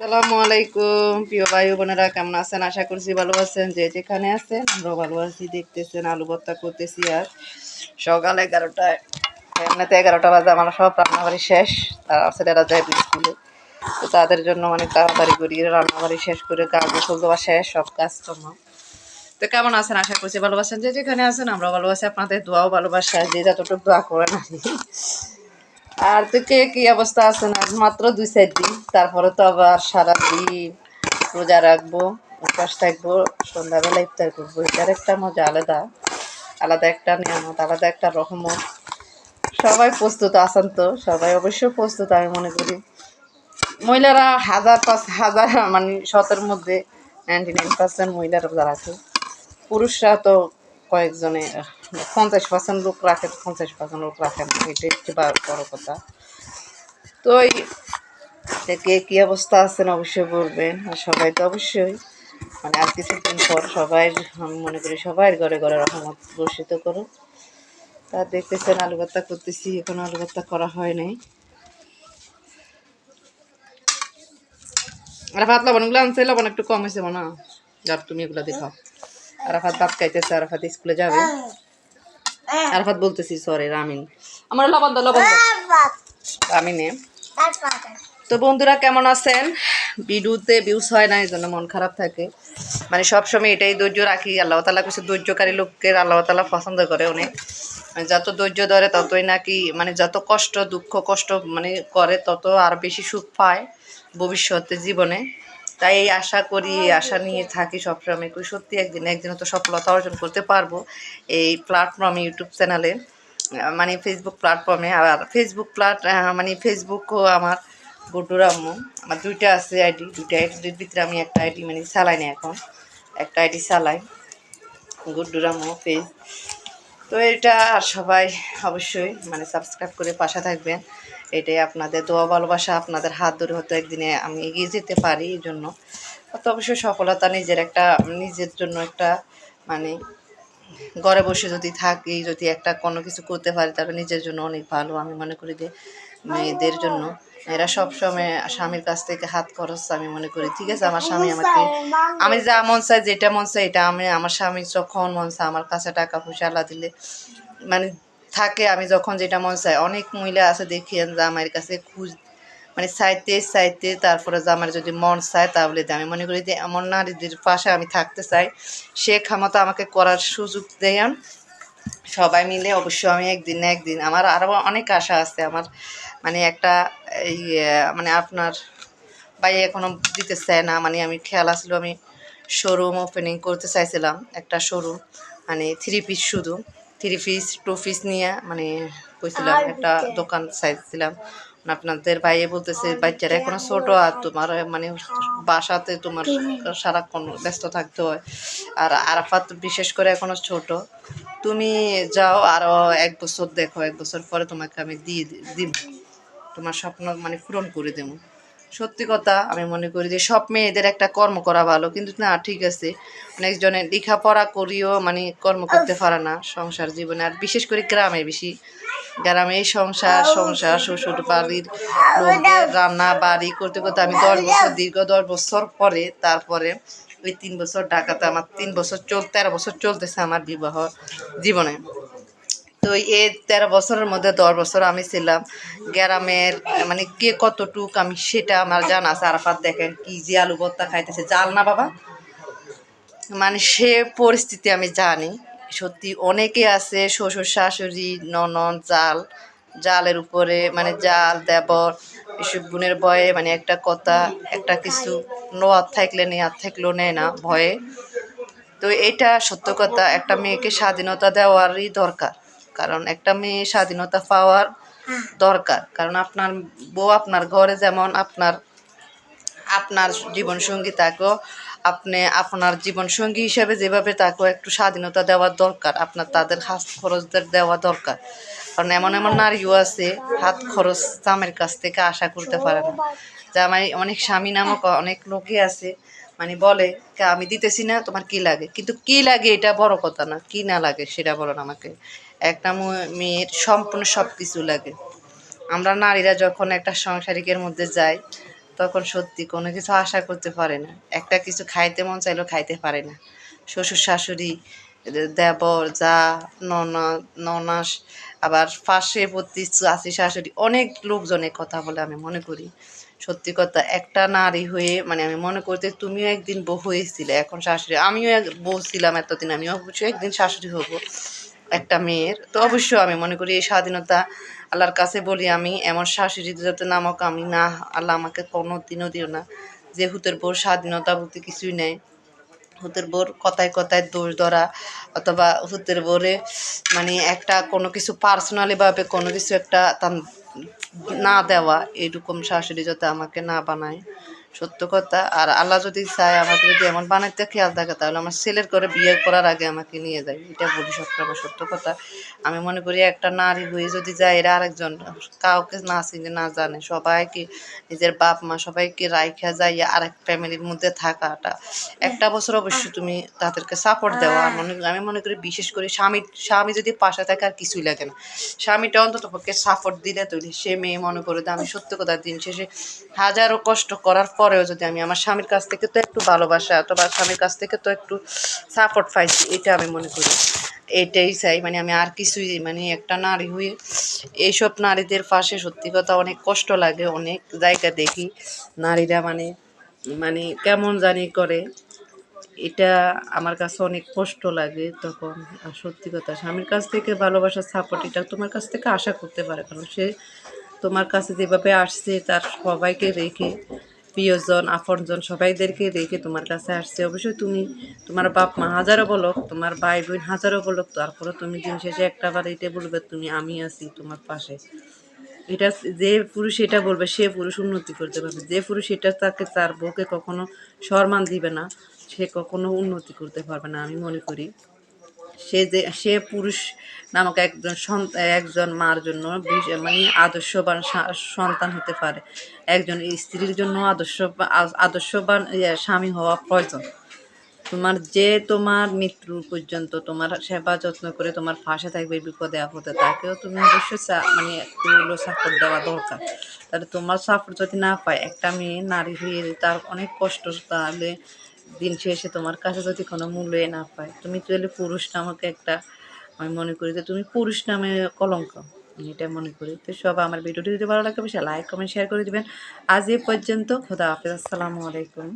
সালামু আলাইকুম, প্রিয় ভাই বোনেরা, কেমন আছেন? আশা করছি ভালো আছেন। যে যেখানে আছেন, আমরাও ভালো আছি, দেখতেছেন, আলু ভর্তা করতেছি আর সকাল এগারোটায়, এমনিতে এগারোটা বাজে, আমার সব রান্নাবাড়ি শেষ। তারা ছেলেরা যায় স্কুলে। তো তাদের জন্য অনেক তাড়াতাড়ি করি, রান্নাবাড়ি শেষ করে গা গোসল দেওয়া শেষ, সব কাজ কর্ম তো কেমন আছেন? আশা করছি ভালোবাসেন যে যেখানে আছেন, আমরাও ভালোবাসি আপনাদের দোয়াও ভালোবাসা, যে যতটুকু দোয়া করেন। আর তো কে কি অবস্থা আছে না? মাত্র দুই চার দিন। তারপরে তো আবার সারাদিন রোজা রাখব, উপাস থাকব, সন্ধ্যাবেলা ইফতার করব। এটার একটা মজা আলাদা। আলাদা একটা নিয়ামত, আলাদা একটা রহমত। সবাই প্রস্তুত আছেন তো। সবাই অবশ্যই প্রস্তুত, আমি মনে করি। মহিলারা হাজার পাঁচ হাজার মানে শতের মধ্যে নাইনটি নাইন পার্সেন্ট মহিলারা আছে, পুরুষরা তো কয়েকজনে পঞ্চাশ পার্সেন্ট লোক রাখেন পঞ্চাশ পার্সেন্ট লোক রাখেন এটা একটি বড় কথা। তো এই কে কী অবস্থা আছেন অবশ্যই বলবেন। আর সবাই তো অবশ্যই। মানে আর কিছুদিন পর সবাই, আমি মনে করি সবাই ঘরে ঘরে রহমত বর্ষিত করো তা দেখতেছেন আলু ভর্তা করতেছি, এখন আলু ভর্তা করা হয় নাই। আর ভাত লবণগুলো আনছে, লবণ একটু কম হয়েছে মনে যার তুমি এগুলো দেখাও আরাফাত ভাত খাইতেছে, আরাফাত স্কুলে যাবে। আরাফাত বলতেছি সরি রামিন। আমার লবণ দাও লবণ রামিনে। তো বন্ধুরা কেমন আছেন? ভিডিওতে ভিউজ হয় না এই জন্য মন খারাপ থাকে। মানে সবসময় এটাই ধৈর্য রাখি। আল্লাহ তালা কিছু ধৈর্যকারী লোককে আল্লাহ তালা পছন্দ করে অনেক। মানে যত ধৈর্য ধরে ততই নাকি মানে যত কষ্ট দুঃখ কষ্ট মানে করে তত আর বেশি সুখ পায় ভবিষ্যতে জীবনে। তাই এই আশা করি আশা নিয়ে থাকি সবসময়। করি সত্যি একদিন একদিন তো সফলতা অর্জন করতে পারব। এই প্ল্যাটফর্ম ইউটিউব চ্যানেলে মানে ফেসবুক প্ল্যাটফর্মে আর ফেসবুক প্ল্যাট মানে ফেসবুকও আমার গুড্ডুর আম্মু আমার দুইটা আছে আইডি দুইটা আইডির ভিতরে আমি একটা আইডি মানে চালাই না এখন। একটা আইডি চালাই গুড্ডুর আম্মু পেজ তো এটা সবাই অবশ্যই মানে সাবস্ক্রাইব করে পাশে থাকবেন। এটাই আপনাদের দোয়া, ভালোবাসা, আপনাদের হাত ধরে হয়তো একদিনে আমি এগিয়ে যেতে পারি এই জন্য। তো অবশ্যই সফলতা নিজের একটা, নিজের জন্য একটা মানে ঘরে বসে যদি থাকি, যদি একটা কোনো কিছু করতে পারি, তাহলে নিজের জন্য অনেক ভালো। আমি মনে করি যে মেয়েদের জন্য এরা সবসময় স্বামীর কাছ থেকে হাত খরচ আমি মনে করি। ঠিক আছে, আমার স্বামী আমাকে, আমি যা মন চাই, যেটা মন চাই, এটা আমি, আমার স্বামী যখন মন চায়, আমার কাছে টাকা পয়সা আল্লাহ দিলে মানে থাকে, আমি যখন যেটা মন চাই অনেক মহিলা আছে দেখি যে আমার কাছে খুঁজ মানে চাইতে চাইতে তারপরে আমার যদি মন চায় তাহলে। আমি মনে করি যে এমন নারীদের পাশে আমি থাকতে চাই। সে ক্ষমতা আমাকে করার সুযোগ দেন সবাই মিলে অবশ্যই আমি একদিন না একদিন, আমার আরও অনেক আশা আছে। আমার মানে একটা এই মানে আপনার ভাই এখনও দিতে চায় না। মানে আমি খেয়াল আসলো আমি শোরুম ওপেনিং করতে চাইছিলাম, একটা শোরুম মানে থ্রি পিস শুধু। থ্রি পিস টু পিস নিয়ে মানে কইছিলাম একটা দোকান চাইছিলাম আপনাদের ভাইয়ে বলতেছে বাচ্চারা এখনও ছোট আর তোমার মানে বাসাতে তোমার সারাক্ষণ ব্যস্ত থাকতে হয়। আর আরাফাত বিশেষ করে এখনও ছোট। তুমি যাও আরও এক বছর দেখো এক বছর পরে তোমাকে আমি দিয়ে দিব তোমার স্বপ্ন মানে পূরণ করে দেবো। সত্যি কথা, আমি মনে করি যে সব মেয়েদের একটা কর্ম করা ভালো, কিন্তু না, ঠিক আছে। অনেকজনে লেখাপড়া করিও মানে কর্ম করতে পারে না সংসার জীবনে, আর বিশেষ করে গ্রামে বেশি। গ্রামে সংসার সংসার শ্বশুর বাড়ির লোকদের রান্না বাড়ি করতে করতে আমি দশ বছর, দীর্ঘ দশ বছর পরে, তারপরে ওই তিন বছর ঢাকাতে আমার তিন বছর চল, তেরো বছর চলতেছে আমার বিবাহ জীবনে। তো এই তেরো বছরের মধ্যে দশ বছর আমি ছিলাম। গ্রামের মানে কে কতটুক আমি সেটা আমার জানা আছে। দেখেন কি যে আলু ভর্তা খাইতেছে। জাল না বাবা? মানে সে পরিস্থিতি আমি জানি। সত্যি অনেকে আছে, শ্বশুর, শাশুড়ি, ননদ, জাল, জালের উপরে মানে জাল, দেবর, এসব গুণের ভয়ে মানে একটা কথা, একটা কিছু নোয়ার থাকলে নেই আর থাকলেও নেয় না ভয়ে। তো এটা সত্য কথা, একটা মেয়েকে স্বাধীনতা দেওয়ারই দরকার। কারণ একটা মেয়ে স্বাধীনতা পাওয়ার দরকার। কারণ আপনার বউ আপনার ঘরে যেমন আপনার আপনার জীবনসঙ্গী তাকেও আপনি আপনার জীবনসঙ্গী হিসেবে যেভাবে তাকেও একটু স্বাধীনতা দেওয়ার দরকার আপনার তাদের হাত খরচদের দেওয়া দরকার। কারণ এমন এমন নারীও আছে হাত খরচ স্বামীর কাছ থেকে আশা করতে পারে না। জামাই অনেক স্বামী নামক অনেক লোকই আছে মানে বলে "কে, আমি দিতেছি না, তোমার কি লাগে? কিন্তু কি লাগে এটা বড় কথা না, কি না লাগে সেটা বলেন আমাকে। একটা মেয়ের সম্পূর্ণ সব কিছু লাগে। আমরা নারীরা যখন একটা সংসারিকের মধ্যে যাই, তখন সত্যি কোনো কিছু আশা করতে পারে না। একটা কিছু খাইতে মন চাইলেও খাইতে পারে না। শ্বশুর, শাশুড়ি দেবর, যা, ননা, ননাস, আবার পাশে প্রতি চাষি শাশুড়ি, অনেক লোকজনের কথা বলে আমি মনে করি। সত্যি কথা, একটা নারী হয়ে মানে আমি মনে করতে তুমিও একদিন বউ হয়েছিলে, এখন শাশুড়ি, আমিও এক, বউ ছিলাম এতদিন আমিও অবশ্যই একদিন শাশুড়ি হব, একটা মেয়ের। তো অবশ্যই আমি মনে করি এই স্বাধীনতা আল্লাহর কাছে বলি আমি, এমন শাশুড়ি যাতে নামক আমি না, আল্লাহ আমাকে কোনো দিনও দিও না। যে হুতের বউ স্বাধীনতা বলতে কিছুই নেই। হুতের বোর কথায় কথায় দোষ ধরা, অথবা হুতের বোরে মানে একটা কোনো কিছু পার্সোনালিভাবে কোনো কিছু একটা না দেওয়া এরকম শাশুড়ি যাতে আমাকে না বানায়। সত্য কথা। আর আল্লাহ যদি চায় আমাকে যদি এমন বানাইতে খেয়াল থাকে, তাহলে আমার ছেলের করে বিয়ে করার আগে আমাকে নিয়ে যায়। এটা বলি সবসময় সত্য কথা। আমি মনে করি একটা নারী হয়ে যদি যায়, এরা আরেকজন, কাউকে না চিনে, না জানে, সবাইকে নিজের বাপ মা সবাইকে রাইখা যাইয়া আরেক ফ্যামিলির মধ্যে থাকাটা। একটা বছর অবশ্যই তুমি তাদেরকে সাপোর্ট দেওয়া আর মনে আমি মনে করি বিশেষ করে স্বামী স্বামী যদি পাশে থাকে আর কিছুই লাগে না। স্বামীটা অন্তত পক্ষে সাপোর্ট দিলে তৈরি সে মেয়ে মনে করে আমি সত্য কথা দিন শেষে হাজারো কষ্ট করার পরেও যদি আমি আমার স্বামীর কাছ থেকে তো একটু ভালোবাসা অথবা স্বামীর কাছ থেকে তো একটু সাপোর্ট পাইছি, এটা আমি মনে করি। এটাই চাই মানে আমি আর কিছুই মানে একটা নারী হয়ে এইসব নারীদের পাশে সত্যি কথা অনেক কষ্ট লাগে, অনেক জায়গা দেখি। নারীরা মানে মানে কেমন জানি করে, এটা আমার কাছে অনেক কষ্ট লাগে তখন। আর সত্যি কথা, স্বামীর কাছ থেকে ভালোবাসার সাপোর্ট এটা তোমার কাছ থেকে আশা করতে পারে, কারণ সে তোমার কাছে যেভাবে আসছে, তার সবাইকে রেখে প্রিয়জন, আপনজন সবাইদেরকে রেখে তোমার কাছে আসছে। অবশ্যই তুমি তোমার বাপ মা হাজারো বলক, তোমার ভাই বোন হাজারো বলো তারপরে তুমি দিন শেষে একটা বার এটা বলবে, তুমি, আমি আছি তোমার পাশে। এটা যে পুরুষ এটা বলবে, সে পুরুষ উন্নতি করতে পারবে। যে পুরুষ এটা তাকে, তার বউকে কখনো সম্মান দিবে না, সে কখনো উন্নতি করতে পারবে না, আমি মনে করি। সে যে সে পুরুষ নামক একজন একজন মার জন্য মানে আদর্শবান সন্তান হতে পারে। একজন স্ত্রীর জন্য আদর্শ আদর্শবান ইয়ে, স্বামী হওয়া প্রয়োজন। তোমার যে তোমার মৃত্যু পর্যন্ত তোমার সেবা যত্ন করে তোমার পাশে থাকবে বিপদে আপদে তাকেও তুমি অবশ্যই মানে একটু সাপোর্ট দেওয়া দরকার। তাহলে তোমার সাপোর্ট যদি না পায় একটা মেয়ে নারী হয়ে তার অনেক কষ্ট তাহলে দিন শেষে তোমার কাছে যদি কোনো মূল্যই না পায়, তুমি তো তাহলে পুরুষ নামক একটা আমি মনে করি যে তুমি পুরুষ নামে কলঙ্ক। এটা মনে করি। তো সব আমার ভিডিওটি যদি ভালো লাগে বেশি লাইক কমেন্ট শেয়ার করে দিবেন। আজ এ পর্যন্ত, খোদা হাফেজ, আসসালামু আলাইকুম।